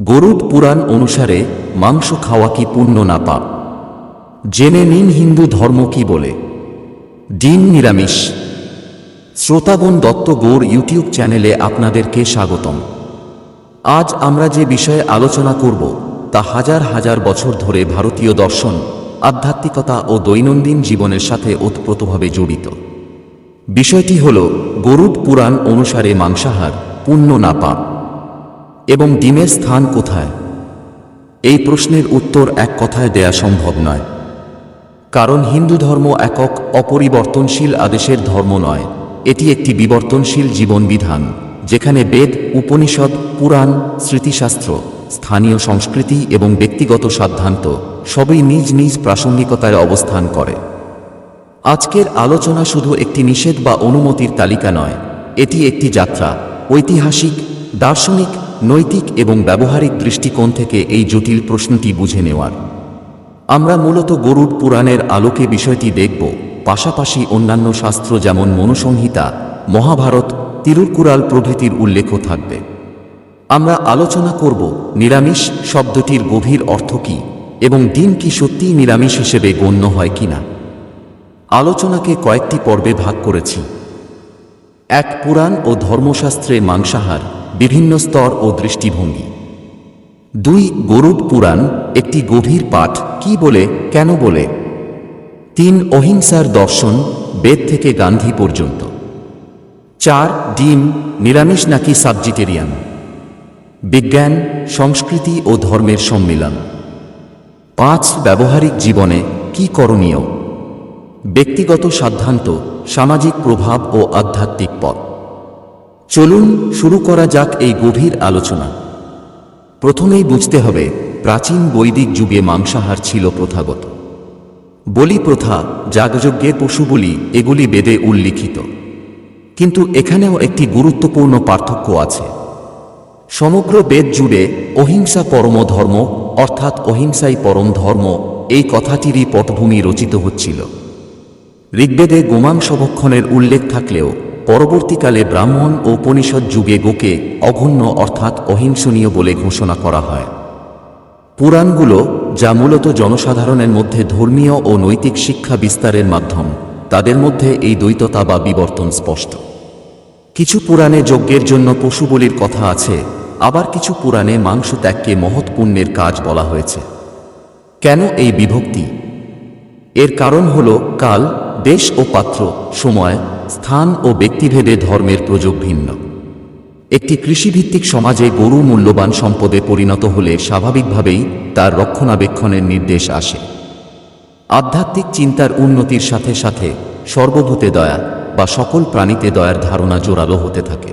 গরুড পুরাণ অনুসারে মাংস খাওয়া কি পুণ্য না পাপ? জেনে নিন হিন্দু ধর্ম কি বলে। ডিম নিরামিষ। শ্রোতাগণ দত্ত গৌর ইউটিউব চ্যানেলে আপনাদেরকে স্বাগতম। আজ আমরা যে বিষয়ে আলোচনা করব, তা হাজার হাজার বছর ধরে ভারতীয় দর্শন, আধ্যাত্মিকতা ও দৈনন্দিন জীবনের সাথে ওতপ্রোতভাবে জড়িত। বিষয়টি হল গরুড পুরাণ অনুসারে মাংসাহার পুণ্য না পাপ। এবং ডিমের স্থান কোথায়? এই প্রশ্নের উত্তর এক কথায় দেয়া সম্ভব নয়। কারণ হিন্দু ধর্ম একক অপরিবর্তনশীল আদেশের ধর্ম নয়। এটি একটি বিবর্তনশীল জীবন বিধান যেখানে বেদ, উপনিষদ, পুরাণ, স্মৃতিশাস্ত্র, স্থানীয় সংস্কৃতি এবং ব্যক্তিগত সাধ্যান্ত সবই নিজ নিজ প্রাসঙ্গিকতায় অবস্থান করে। আজকের আলোচনা শুধু একটি নিষেধ বা অনুমতির তালিকা নয়, এটি একটি যাত্রা, ঐতিহাসিক, দার্শনিক নৈতিক এবং ব্যবহারিক দৃষ্টিকোণ থেকে এই জটিল প্রশ্নটি বুঝে নেওয়ার। আমরা মূলত গরুড পুরাণের আলোকে বিষয়টি দেখব, পাশাপাশি অন্যান্য শাস্ত্র যেমন মনুসংহিতা, মহাভারত, তিরুকুরাল প্রভৃতির উল্লেখও থাকবে। আমরা আলোচনা করব, নিরামিষ শব্দটির গভীর অর্থ কী এবং ডিম কি সত্যিই নিরামিষ হিসেবে গণ্য হয় কিনা। আলোচনাকে কয়েকটি পর্বে ভাগ করেছি। এক পুরাণ ও ধর্মশাস্ত্রে মাংসাহার, বিভিন্ন স্তর ও দৃষ্টিভঙ্গি। দুই গরুড পুরাণ একটি গভীর পাঠ, কি বলে, কেন বলে? তিন অহিংসার দর্শন, বেদ থেকে গান্ধী পর্যন্ত। চার ডিম, নিরামিষ নাকি সাবজিটেরিয়ান? বিজ্ঞান, সংস্কৃতি ও ধর্মের সম্মিলন। পাঁচ ব্যবহারিক জীবনে কি করণীয়? ব্যক্তিগত সাধ্যান্ত সামাজিক প্রভাব ও আধ্যাত্মিক পথ। চলুন শুরু করা যাক এই গভীর আলোচনা। প্রথমেই বুঝতে হবে, প্রাচীন বৈদিক যুগে মাংসাহার ছিল প্রথাগত। বলি প্রথা, যাগযজ্ঞে পশু এগুলি বেদে উল্লিখিত। কিন্তু এখানেও একটি গুরুত্বপূর্ণ পার্থক্য আছে। সমগ্র বেদ জুড়ে অহিংসা পরম ধর্ম অর্থাৎ অহিংসাই পরম ধর্ম, এই কথাটিরই পটভূমি রচিত হচ্ছিল। ঋগ্বেদে গোমাংসভক্ষণের উল্লেখ থাকলেও পরবর্তীকালে ব্রাহ্মণ ও উপনিষদ যুগে গোকে অঘন্য অর্থাৎ অহিংসনীয় বলে ঘোষণা করা হয়। পুরাণগুলো, যা মূলত জনসাধারণের মধ্যে ধর্মীয় ও নৈতিক শিক্ষা বিস্তারের মাধ্যম, তাদের মধ্যে এই দ্বৈততা বা বিবর্তন স্পষ্ট। কিছু পুরাণে যজ্ঞের জন্য পশু বলির কথা আছে, আবার কিছু পুরাণে মাংস ত্যাগকে মহৎ পুণ্যের কাজ বলা হয়েছে। কেন এই বিভক্তি? এর কারণ হল কাল দেশ ও পাত্র, সময়, স্থান ও ব্যক্তিভেদে ধর্মের প্রযোগ ভিন্ন। একটি কৃষিভিত্তিক সমাজে গরু মূল্যবান সম্পদে পরিণত হলে স্বাভাবিকভাবেই তার রক্ষণাবেক্ষণের নির্দেশ আসে। আধ্যাত্মিক চিন্তার উন্নতির সাথে সাথে সর্বভূতে দয়া বা সকল প্রাণীতে দয়ার ধারণা জোরালো হতে থাকে।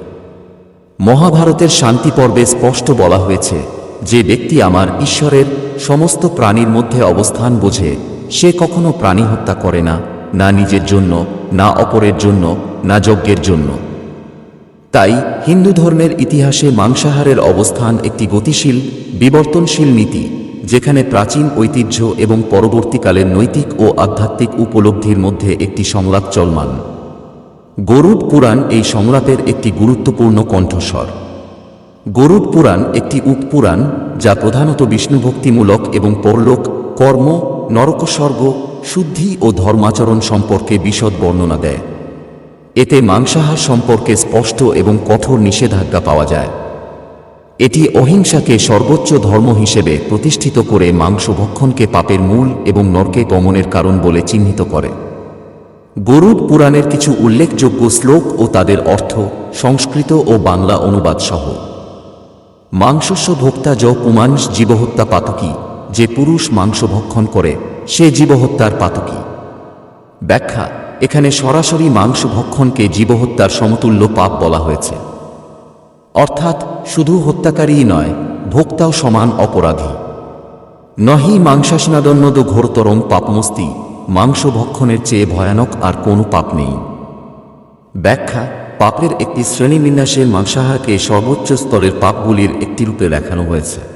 মহাভারতের শান্তি পর্বে স্পষ্ট বলা হয়েছে যে ব্যক্তি আমার ঈশ্বরের সমস্ত প্রাণীর মধ্যে অবস্থান বোঝে, সে কখনো প্রাণী হত্যা করে না না নিজের জন্য, না অপরের জন্য, না যজ্ঞের জন্য। তাই হিন্দু ধর্মের ইতিহাসে মাংসাহারের অবস্থান একটি গতিশীল, বিবর্তনশীল নীতি, যেখানে প্রাচীন ঐতিহ্য এবং পরবর্তীকালের নৈতিক ও আধ্যাত্মিক উপলব্ধির মধ্যে একটি সংলাপ চলমান। গরুড পুরাণ এই সংলাপের একটি গুরুত্বপূর্ণ কণ্ঠস্বর। গরুড পুরাণ একটি উপপুরাণ যা প্রধানত বিষ্ণুভক্তিমূলক এবং পরলোক, কর্ম নরকস্বর্গ শুদ্ধি ও ধর্মাচরণ সম্পর্কে বিশদ বর্ণনা দেয়। এতে মাংসাহার সম্পর্কে স্পষ্ট এবং কঠোর নিষেধাজ্ঞা পাওয়া যায়। এটি অহিংসাকে সর্বোচ্চ ধর্ম হিসেবে প্রতিষ্ঠিত করে মাংস ভক্ষণকে পাপের মূল এবং নরকে গমনের কারণ বলে চিহ্নিত করে। গরুড পুরাণের কিছু উল্লেখযোগ্য শ্লোক ও তাদের অর্থ সংস্কৃত ও বাংলা অনুবাদ সহ মাংসস্য ভোক্তা য পুমাংস জীবহত্যা পাতকী। যে পুরুষ মাংস ভক্ষণ করে, সে জীবহত্যার পাতকী। ব্যাখ্যা, এখানে সরাসরি মাংস ভক্ষণকে জীবহত্যার সমতুল্য পাপ বলা হয়েছে। অর্থাৎ, শুধু হত্যাকারীই নয়, ভোক্তাও সমান অপরাধী। নহি মাংসাসনাদন্যদ ঘোরতরম পাপমস্তি, মাংস ভক্ষণের চেয়ে ভয়ানক আর কোনো পাপ নেই। ব্যাখ্যা, পাপের একটি শ্রেণীবিন্যাসে মাংসাহারকে সর্বোচ্চ স্তরের পাপগুলির একটি রূপে দেখানো হয়েছে।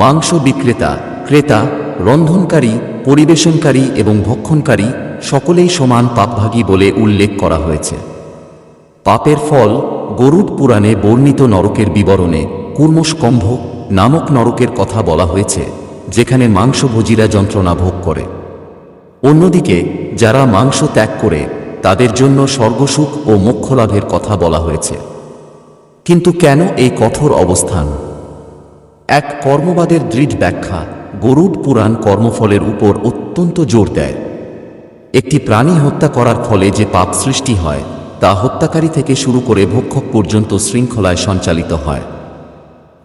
মাংস বিক্রেতা, ক্রেতা, রন্ধনকারী, পরিবেশনকারী এবং ভক্ষণকারী সকলেই সমান পাপভাগী বলে উল্লেখ করা হয়েছে। পাপের ফল গরুড পুরাণে বর্ণিত নরকের বিবরণে কুর্মস্কম্ভ নামক নরকের কথা বলা হয়েছে, যেখানে মাংসভোজীরা যন্ত্রণা ভোগ করে। অন্যদিকে, যারা মাংস ত্যাগ করে, তাদের জন্য স্বর্গসুখ ও মোক্ষলাভের কথা বলা হয়েছে। কিন্তু কেন এই কঠোর অবস্থান? এক কর্মবাদের দৃঢ় ব্যাখ্যা গরুড পুরাণ কর্মফলের উপর অত্যন্ত জোর দেয়। একটি প্রাণী হত্যা করার ফলে যে পাপ সৃষ্টি হয়, তা হত্যাকারী থেকে শুরু করে ভক্ষক পর্যন্ত শৃঙ্খলায় সঞ্চালিত হয়।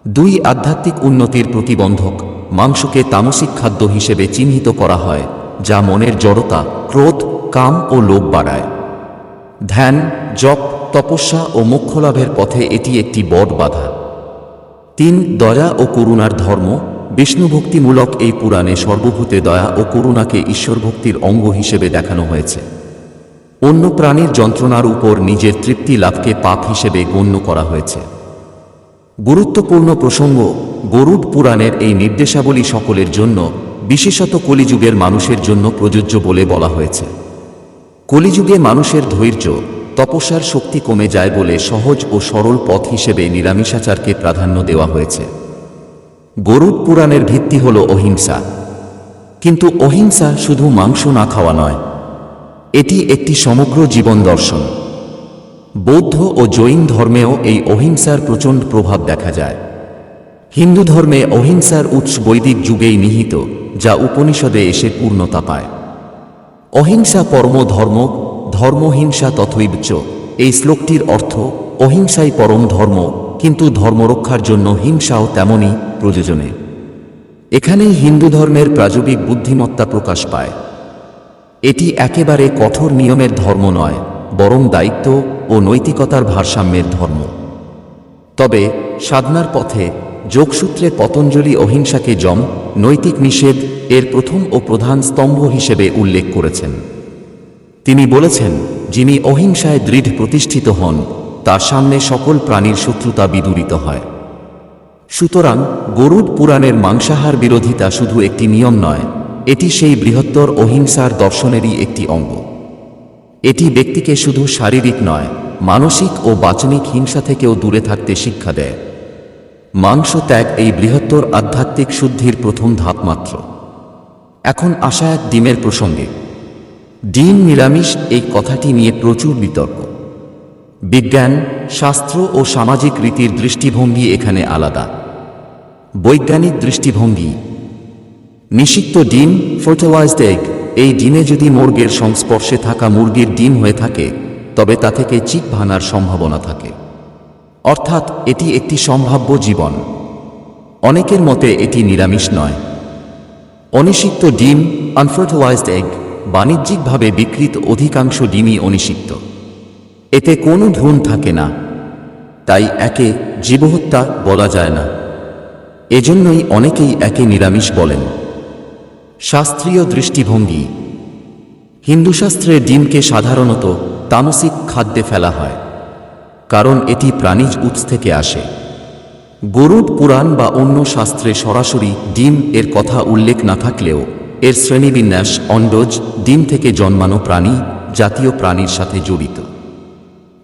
দুই আধ্যাত্মিক উন্নতির প্রতিবন্ধক মাংসকে তামসিক খাদ্য হিসেবে চিহ্নিত করা হয়, যা মনের জড়তা, ক্রোধ, কাম ও লোভ বাড়ায়। ধ্যান, জপ, তপস্যা ও মোক্ষলাভের পথে এটি একটি বড় বাধা। তিন দয়া ও করুণার ধর্ম, বিষ্ণুভক্তিমূলক এই পুরাণে সর্বভূতে দয়া ও করুণাকে ঈশ্বরভক্তির অঙ্গ হিসেবে দেখানো হয়েছে। অন্য প্রাণীর যন্ত্রণার উপর নিজের তৃপ্তি লাভকে পাপ হিসেবে গণ্য করা হয়েছে। গুরুত্বপূর্ণ প্রসঙ্গ, গরুড পুরাণের এই নির্দেশাবলী সকলের জন্য, বিশেষত কলিযুগের মানুষের জন্য প্রযোজ্য বলে বলা হয়েছে। কলিযুগে মানুষের ধৈর্য তপস্যার শক্তি কমে যায় বলে সহজ ও সরল পথ হিসেবে নিরামিষাচারকে প্রাধান্য দেওয়া হয়েছে। গরুড পুরাণের ভিত্তি হল অহিংসা। কিন্তু অহিংসা শুধু মাংস না খাওয়া নয়, এটি একটি সমগ্র জীবন দর্শন। বৌদ্ধ ও জৈন ধর্মেও এই অহিংসার প্রচণ্ড প্রভাব দেখা যায়। হিন্দু ধর্মে অহিংসার উৎস বৈদিক যুগেই নিহিত, যা উপনিষদে এসে পূর্ণতা পায়। অহিংসা পরম ধর্ম ধর্মহিংসা তথৈবচ এই শ্লোকটির অর্থ, অহিংসাই পরম ধর্ম, কিন্তু ধর্মরক্ষার জন্য হিংসাও তেমনই প্রয়োজনে। এখানেই হিন্দু ধর্মের প্রাযোগিক বুদ্ধিমত্তা প্রকাশ পায়। এটি একেবারে কঠোর নিয়মের ধর্ম নয়, বরং দায়িত্ব ও নৈতিকতার ভারসাম্যের ধর্ম। তবে, সাধনার পথে যোগসূত্রে পতঞ্জলি অহিংসাকে জম নৈতিক নিষেধ এর প্রথম ও প্রধান স্তম্ভ হিসেবে উল্লেখ করেছেন। তিনি বলেছেন, যিনি অহিংসায় দৃঢ় প্রতিষ্ঠিত হন, তার সামনে সকল প্রাণীর শত্রুতা বিদূরিত হয়। সুতরাং গরুড পুরাণের মাংসাহার বিরোধিতা শুধু একটি নিয়ম নয়, এটি সেই বৃহত্তর অহিংসার দর্শনেরই একটি অঙ্গ। এটি ব্যক্তিকে শুধু শারীরিক নয়, মানসিক ও বাচনিক হিংসা থেকেও দূরে থাকতে শিক্ষা দেয়। মাংস ত্যাগ এই বৃহত্তর আধ্যাত্মিক শুদ্ধির প্রথম ধাপ মাত্র এখন আসা এক ডিমের প্রসঙ্গে। ডিম নিরামিষ এই কথাটি নিয়ে প্রচুর বিতর্ক। বিজ্ঞান, শাস্ত্র ও সামাজিক রীতির দৃষ্টিভঙ্গি এখানে আলাদা। বৈজ্ঞানিক দৃষ্টিভঙ্গি। নিষিক্ত ডিম ফার্টিলাইজড এগ এই ডিমে যদি মুরগের সংস্পর্শে থাকা মুরগির ডিম হয়ে থাকে, তবে তা থেকে চিক ভানার সম্ভাবনা থাকে। অর্থাৎ এটি একটি সম্ভাব্য জীবন। অনেকের মতে এটি নিরামিষ নয়। অনিষিক্ত ডিম আনফার্টিলাইজড এগ বাণিজ্যিকভাবে বিকৃত অধিকাংশ ডিমই অনিষিক্ত। এতে কোনো ভ্রূণ থাকে না। তাই একে জীবহত্যা বলা যায় না। এজন্যই অনেকেই একে নিরামিষ বলেন। শাস্ত্রীয় দৃষ্টিভঙ্গি। হিন্দু শাস্ত্রে ডিমকে সাধারণত তামসিক খাদ্যে ফেলা হয়। কারণ এটি প্রাণীজ উৎস থেকে আসে। গরুড পুরাণ বা অন্য শাস্ত্রে সরাসরি ডিম এর কথা উল্লেখ না থাকলেও এর শ্রেণীবিন্যাস অন্ডজ ডিম থেকে জন্মানো প্রাণী, জাতীয় প্রাণীর সাথে জড়িত।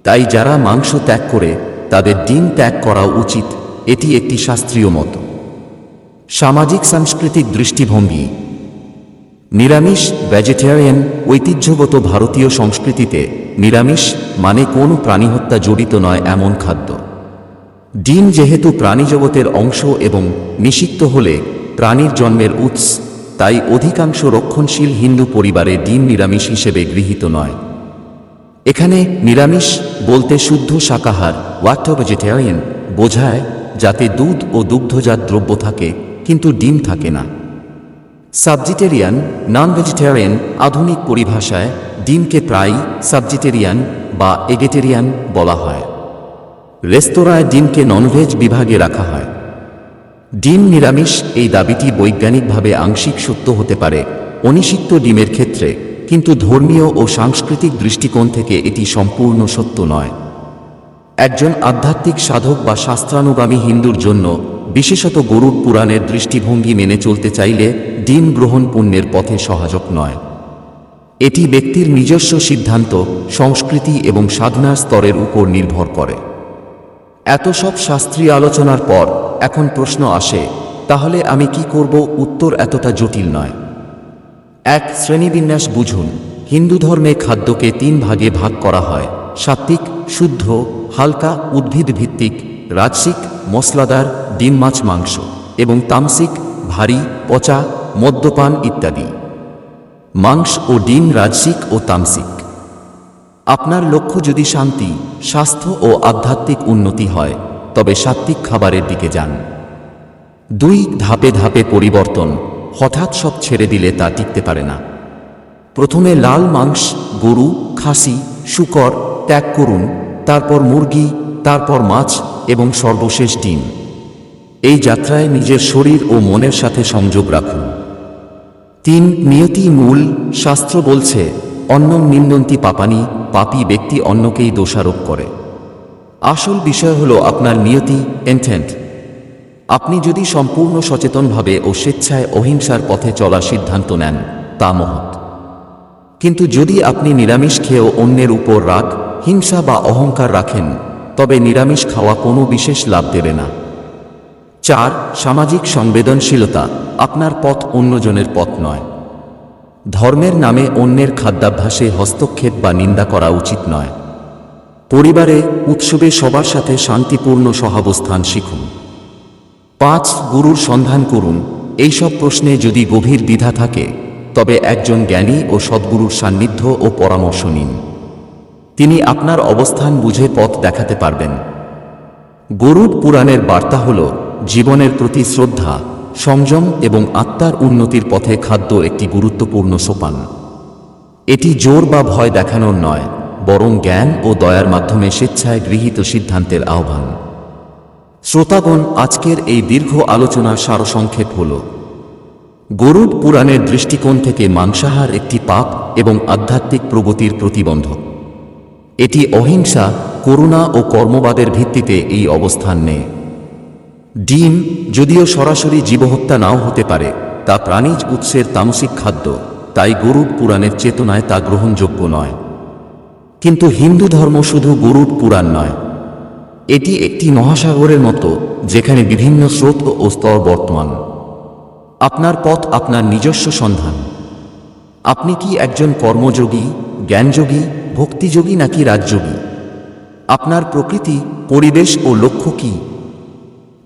তাই যারা মাংস ত্যাগ করে তাদের ডিম ত্যাগ করা উচিত, এটি একটি শাস্ত্রীয় মত। সামাজিক সাংস্কৃতিক দৃষ্টিভঙ্গি। নিরামিষ ভেজিটেরিয়ান ঐতিহ্যগত ভারতীয় সংস্কৃতিতে নিরামিষ মানে কোনো প্রাণী হত্যা জড়িত নয় এমন খাদ্য। ডিম যেহেতু প্রাণীজগতের অংশ এবং নিষিক্ত হলে প্রাণীর জন্মের উৎস তাই অধিকাংশ রক্ষণশীল হিন্দু পরিবারে ডিম নিরামিষ হিসেবে গৃহীত নয়। এখানে নিরামিষ বলতে শুদ্ধ শাকাহার ওয়াট ভেজিটেরিয়ান বোঝায় যাতে দুধ ও দুগ্ধজাত দ্রব্য থাকে, কিন্তু ডিম থাকে না। সাবজিটেরিয়ান নন ভেজিটেরিয়ান আধুনিক পরিভাষায় ডিমকে প্রায়ই সাবজিটেরিয়ান বা এগেটেরিয়ান বলা হয়। রেস্তোরাঁয় ডিমকে ননভেজ বিভাগে রাখা হয়। ডিম নিরামিষ, এই দাবিটি বৈজ্ঞানিকভাবে আংশিক সত্য হতে পারে, অনিষিক্ত ডিমের ক্ষেত্রে, কিন্তু ধর্মীয় ও সাংস্কৃতিক দৃষ্টিকোণ থেকে এটি সম্পূর্ণ সত্য নয়। একজন আধ্যাত্মিক সাধক বা শাস্ত্রানুগামী হিন্দুর জন্য, বিশেষত গরুর পুরাণের দৃষ্টিভঙ্গি মেনে চলতে চাইলে ডিম গ্রহণ পুণ্যের পথে সহায়ক নয়। এটি ব্যক্তির নিজস্ব সিদ্ধান্ত, সংস্কৃতি এবং সাধনার স্তরের উপর নির্ভর করে। এত সব শাস্ত্রীয় আলোচনার পর এখন প্রশ্ন আসে, তাহলে আমি কি করব? উত্তর এতটা জটিল নয়। এক, শ্রেণীবিন্যাস বুঝুন। হিন্দু ধর্মে খাদ্যকে তিন ভাগে ভাগ করা হয়। সাত্ত্বিক, শুদ্ধ, হালকা, উদ্ভিদ ভিত্তিক, রাজসিক মশলাদার ডিম, মাছ, মাংস এবং তামসিক, ভারী, পচা, মদ্যপান ইত্যাদি। মাংস ও ডিম রাজসিক ও তামসিক। আপনার লক্ষ্য যদি শান্তি, স্বাস্থ্য ও আধ্যাত্মিক উন্নতি হয় তবে সাত্ত্বিক খাবারের দিকে যান। দুই ধাপে ধাপে পরিবর্তন, হঠাৎ সব ছেড়ে দিলে তা টিকতে পারে না। প্রথমে লাল মাংস, গরু, খাসি, শুকর ত্যাগ করুন, তারপর মুরগি, তারপর মাছ এবং সর্বশেষ ডিম। এই যাত্রায় নিজের শরীর ও মনের সাথে সংযোগ রাখুন। তিন, নিয়তি মূল, শাস্ত্র বলছে, অন্ন নিন্দন্তি পাপানি, পাপী ব্যক্তি অন্যকেই দোষারোপ করে। আসল বিষয় হল আপনার নিয়তি এন্টেন্ট আপনি যদি সম্পূর্ণ সচেতনভাবে ও স্বেচ্ছায় অহিংসার পথে চলার সিদ্ধান্ত নেন, তা মহৎ। কিন্তু যদি আপনি নিরামিষ খেয়েও অন্যের উপর রাগ, হিংসা বা অহংকার রাখেন, তবে নিরামিষ খাওয়া কোনো বিশেষ লাভ দেবে না। চার, সামাজিক সংবেদনশীলতা আপনার পথ অন্যজনের পথ নয়। ধর্মের নামে অন্যের খাদ্যাভ্যাসে হস্তক্ষেপ বা নিন্দা করা উচিত নয়। পরিবারে, উৎসবে সবার সাথে শান্তিপূর্ণ সহাবস্থান শিখুন। পাঁচ, গুরুর সন্ধান করুন। এইসব প্রশ্নে যদি গভীর দ্বিধা থাকে, তবে একজন জ্ঞানী ও সদ্গুরুর সান্নিধ্য ও পরামর্শ নিন। তিনি আপনার অবস্থান বুঝে পথ দেখাতে পারবেন। গরুড পুরাণের বার্তা হল, জীবনের প্রতি শ্রদ্ধা, সংযম এবং আত্মার উন্নতির পথে খাদ্য একটি গুরুত্বপূর্ণ সোপান। এটি জোর বা ভয় দেখানোর নয় বরং জ্ঞান ও দয়ার মাধ্যমে স্বেচ্ছায় গৃহীত সিদ্ধান্তের আহ্বান। শ্রোতাগণ, আজকের এই দীর্ঘ আলোচনার সারসংক্ষেপ হল, গরুড পুরাণের দৃষ্টিকোণ থেকে মাংসাহার একটি পাপ এবং আধ্যাত্মিক প্রগতির প্রতিবন্ধক। এটি অহিংসা, করুণা ও কর্মবাদের ভিত্তিতে এই অবস্থান নেয়। ডিম, যদিও সরাসরি জীবহত্যা নাও হতে পারে, তা প্রাণীজ উৎসের তামসিক খাদ্য, তাই গরুড পুরাণের চেতনায় তা গ্রহণযোগ্য নয়। কিন্তু হিন্দু ধর্ম শুধু গরুড পুরাণ নয়। এটি একটি মহাসাগরের মতো, যেখানে বিভিন্ন স্রোত ও স্তর বর্তমান। আপনার পথ আপনার নিজস্ব সন্ধান। আপনি কি একজন কর্মযোগী, জ্ঞানযোগী, ভক্তিযোগী নাকি রাজযোগী? আপনার প্রকৃতি, পরিবেশ ও লক্ষ্য কী?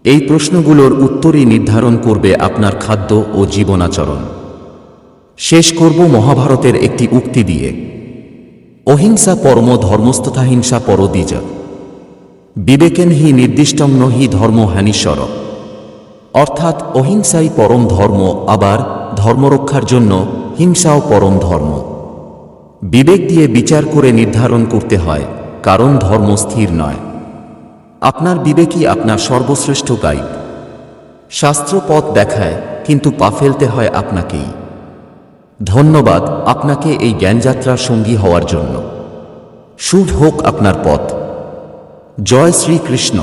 এই প্রশ্নগুলোর উত্তরই নির্ধারণ করবে আপনার খাদ্য ও জীবনাচরণ। শেষ করব মহাভারতের একটি উক্তি দিয়ে। অহিংসা পরম ধর্মস্তথা হিংসা পরদ্বিজ বিবেকেন হি নির্দিষ্টম নহি ধর্ম হানিস্বর অর্থাৎ অহিংসাই পরম ধর্ম, আবার ধর্মরক্ষার জন্য হিংসাও পরম ধর্ম। বিবেক দিয়ে বিচার করে নির্ধারণ করতে হয়, কারণ ধর্ম স্থির নয়। আপনার বিবেকই আপনার সর্বশ্রেষ্ঠ গাইড। শাস্ত্র পথ দেখায়, কিন্তু পা ফেলতে হয় আপনাকেই। ধন্যবাদ আপনাকে এই জ্ঞানযাত্রার সঙ্গী হওয়ার জন্য। শুভ হোক আপনার পথ। জয় শ্রীকৃষ্ণ।